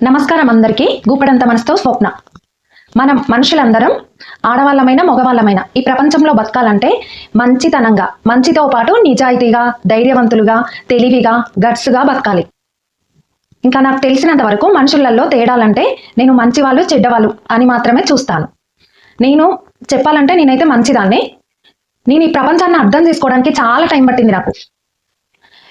నమస్కారం అందరికీ. గూపడంత మనసుతో స్వప్న. మనం మనుషులందరం ఆడవాళ్ళమైన మగవాళ్ళమైన ఈ ప్రపంచంలో బతకాలంటే మంచితనంగా మంచితో పాటు నిజాయితీగా ధైర్యవంతులుగా తెలివిగా గట్స్గా బతకాలి. ఇంకా నాకు తెలిసినంత వరకు మనుషులలో తేడాలంటే నేను మంచివాళ్ళు చెడ్డవాళ్ళు అని మాత్రమే చూస్తాను. నేను చెప్పాలంటే నేనైతే మంచిదాన్ని. నేను ఈ ప్రపంచాన్ని అర్థం చేసుకోవడానికి చాలా టైం పట్టింది నాకు.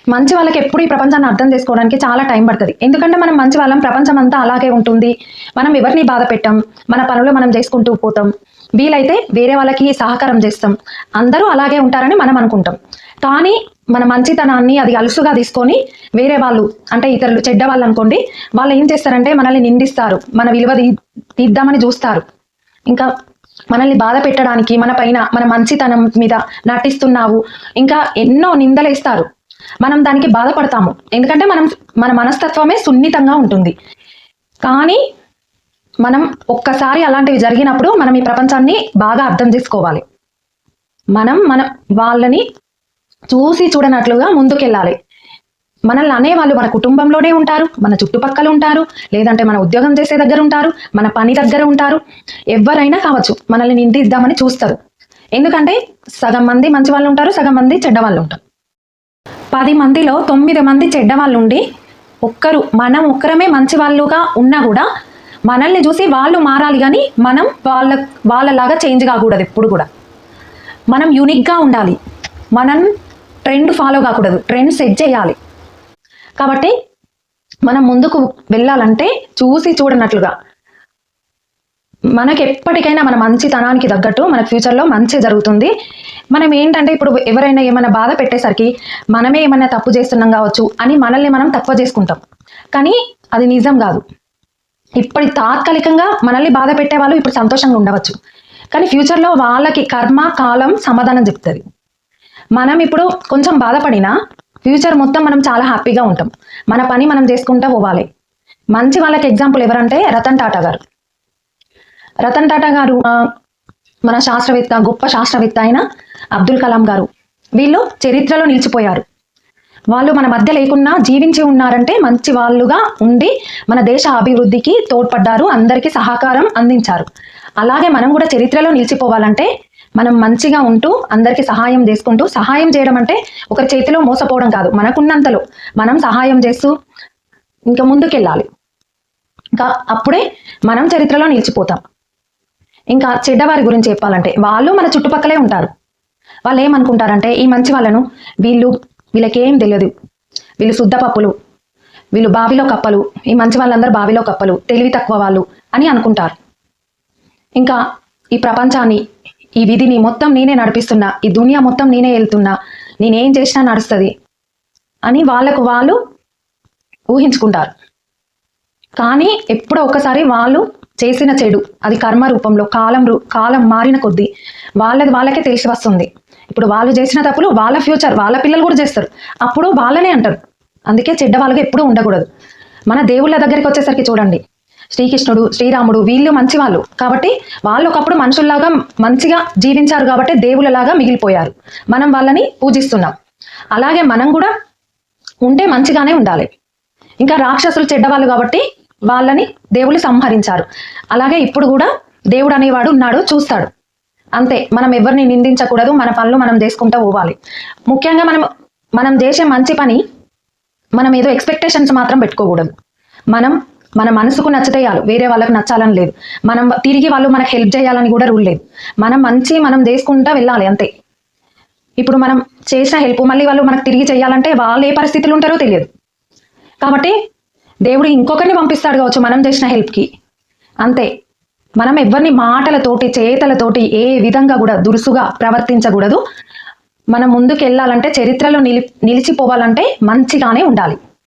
మంచి వాళ్ళకి ఎప్పుడు ఈ ప్రపంచాన్ని అర్థం చేసుకోవడానికి చాలా టైం పడుతుంది. ఎందుకంటే మనం మంచి వాళ్ళం ప్రపంచం అంతా అలాగే ఉంటుంది. మనం ఎవరిని బాధ పెట్టాం మన పనులు మనం చేసుకుంటూ పోతాం. వీలైతే వేరే వాళ్ళకి సహకారం చేస్తాం. అందరూ అలాగే ఉంటారని మనం అనుకుంటాం. కానీ మన మంచితనాన్ని అది అలుసుగా తీసుకొని వేరే వాళ్ళు అంటే ఇతరులు చెడ్డ వాళ్ళు అనుకోండి వాళ్ళు ఏం చేస్తారంటే మనల్ని నిందిస్తారు. మన విలువ తీద్దామని చూస్తారు. ఇంకా మనల్ని బాధ పెట్టడానికి మన పైన మన మంచితనం మీద నటిస్తున్నావు. ఇంకా ఎన్నో నిందలేస్తారు. మనం దానికి బాధపడతాము. ఎందుకంటే మనం మన మనస్తత్వమే సున్నితంగా ఉంటుంది. కానీ మనం ఒక్కసారి అలాంటివి జరిగినప్పుడు మనం ఈ ప్రపంచాన్ని బాగా అర్థం చేసుకోవాలి. మనం మన వాళ్ళని చూసి చూడనట్లుగా ముందుకెళ్ళాలి. మనల్ని అనేవాళ్ళు మన కుటుంబంలోనే ఉంటారు మన చుట్టుపక్కల ఉంటారు లేదంటే మన ఉద్యోగం చేసే దగ్గర ఉంటారు మన పని దగ్గర ఉంటారు. ఎవరైనా కావచ్చు మనల్ని నిందిద్దామని చూస్తారు. ఎందుకంటే సగం మంది మంచి వాళ్ళు ఉంటారు సగం మంది చెడ్డ వాళ్ళు ఉంటారు. పది మందిలో తొమ్మిది మంది చెడ్డవాళ్ళు ఉండి ఒక్కరు మనం ఒక్కరమే మంచి వాళ్ళుగా ఉన్నా కూడా మనల్ని చూసి వాళ్ళు మారాలి కానీ మనం వాళ్ళ వాళ్ళలాగా చేంజ్ కాకూడదు ఎప్పుడు కూడా. మనం యూనిక్గా ఉండాలి. మనం ట్రెండ్ ఫాలో కాకూడదు. ట్రెండ్ సెట్ చేయాలి. కాబట్టి మనం ముందుకు వెళ్ళాలంటే చూసి చూడనట్లుగా మనకి ఎప్పటికైనా మన మంచితనానికి తగ్గట్టు మన ఫ్యూచర్లో మంచి జరుగుతుంది. మనం ఏంటంటే ఇప్పుడు ఎవరైనా ఏమైనా బాధ పెట్టేసరికి మనమే ఏమైనా తప్పు చేస్తున్నాం కావచ్చు అని మనల్ని మనం తక్కువ చేసుకుంటాం. కానీ అది నిజం కాదు. ఇప్పటి తాత్కాలికంగా మనల్ని బాధ పెట్టే వాళ్ళు ఇప్పుడు సంతోషంగా ఉండవచ్చు. కానీ ఫ్యూచర్లో వాళ్ళకి కర్మ కాలం సమాధానం చెప్తుంది. మనం ఇప్పుడు కొంచెం బాధపడినా ఫ్యూచర్ మొత్తం మనం చాలా హ్యాపీగా ఉంటాం. మన పని మనం చేసుకుంటూ పోవాలి. మంచి వాళ్ళకి ఎగ్జాంపుల్ ఎవరంటే రతన్ టాటా గారు. రతన్ టాటా గారు మన శాస్త్రవేత్త గొప్ప శాస్త్రవేత్త అయిన అబ్దుల్ కలాం గారు. వీళ్ళు చరిత్రలో నిలిచిపోయారు. వాళ్ళు మన మధ్య లేకున్నా జీవించి ఉన్నారంటే మంచి వాళ్ళుగా ఉండి మన దేశ అభివృద్ధికి తోడ్పడ్డారు అందరికీ సహకారం అందించారు. అలాగే మనం కూడా చరిత్రలో నిలిచిపోవాలంటే మనం మంచిగా ఉంటూ అందరికీ సహాయం చేసుకుంటూ సహాయం చేయడం అంటే ఒకరి చేతిలో మోసపోవడం కాదు. మనకున్నంతలో మనం సహాయం చేస్తూ ఇంకా ముందుకెళ్ళాలి. ఇంకా అప్పుడే మనం చరిత్రలో నిలిచిపోతాం. ఇంకా చెడ్డవారి గురించి చెప్పాలంటే వాళ్ళు మన చుట్టుపక్కలే ఉంటారు. వాళ్ళు ఏమనుకుంటారంటే ఈ మంచి వాళ్ళను వీళ్ళు వీళ్ళకేం తెలియదు. వీళ్ళు శుద్ధ పప్పులు. వీళ్ళు బావిలో కప్పలు. ఈ మంచి వాళ్ళందరూ బావిలో కప్పలు. తెలివి తక్కువ వాళ్ళు అని అనుకుంటారు. ఇంకా ఈ ప్రపంచాన్ని ఈ విధిని మొత్తం నేనే నడిపిస్తున్నా ఈ దునియా మొత్తం నేనే వెళ్తున్నా నేనేం చేసినా నడుస్తుంది అని వాళ్ళకు వాళ్ళు ఊహించుకుంటారు. కానీ ఎప్పుడో ఒకసారి వాళ్ళు చేసిన చెడు. అది కర్మ రూపంలో కాలం రూ కాలం మారిన కొద్దీ వాళ్ళది వాళ్ళకే తెలిసి వస్తుంది. ఇప్పుడు వాళ్ళు చేసిన తప్పులు వాళ్ళ ఫ్యూచర్ వాళ్ళ పిల్లలు కూడా చేస్తారు. అప్పుడు వాళ్ళనే అంటారు. అందుకే చెడ్డ వాళ్ళగా ఎప్పుడూ ఉండకూడదు. మన దేవుళ్ళ దగ్గరికి వచ్చేసరికి చూడండి. శ్రీకృష్ణుడు శ్రీరాముడు వీళ్ళు మంచి వాళ్ళు కాబట్టి వాళ్ళు ఒకప్పుడు మనుషుల్లాగా మంచిగా జీవించారు కాబట్టి దేవుళ్ళలాగా మిగిలిపోయారు. మనం వాళ్ళని పూజిస్తున్నాం. అలాగే మనం కూడా ఉంటే మంచిగానే ఉండాలి. ఇంకా రాక్షసులు చెడ్డవాళ్ళు కాబట్టి వాళ్ళని దేవుళ్ళు సంహరించారు. అలాగే ఇప్పుడు కూడా దేవుడు అనేవాడు ఉన్నాడు చూస్తాడు. అంతే మనం ఎవరిని నిందించకూడదు మన పనులు మనం చేసుకుంటూ పోవాలి. ముఖ్యంగా మనం మనం చేసే మంచి పని మనం ఏదో ఎక్స్పెక్టేషన్స్ మాత్రం పెట్టుకోకూడదు. మనం మన మనసుకు నచ్చితే వేరే వాళ్ళకి నచ్చాలని లేదు. మనం తిరిగి వాళ్ళు మనకు హెల్ప్ చేయాలని కూడా రూల్ లేదు. మనం మంచి మనం చేసుకుంటూ వెళ్ళాలి అంతే. ఇప్పుడు మనం చేసిన హెల్ప్ మళ్ళీ వాళ్ళు మనకు తిరిగి చేయాలంటే వాళ్ళు ఏ పరిస్థితులు ఉంటారో తెలియదు. కాబట్టి దేవుడు ఇంకొకరిని పంపిస్తాడు కావచ్చు మనం చేసిన హెల్ప్కి. అంతే. మనం ఎవరిని మాటలతోటి చేతలతోటి ఏ విధంగా కూడా దురుసుగా ప్రవర్తించకూడదు. మనం ముందుకు వెళ్ళాలంటే చరిత్రలో నిలి నిలిచిపోవాలంటే మంచిగానే ఉండాలి.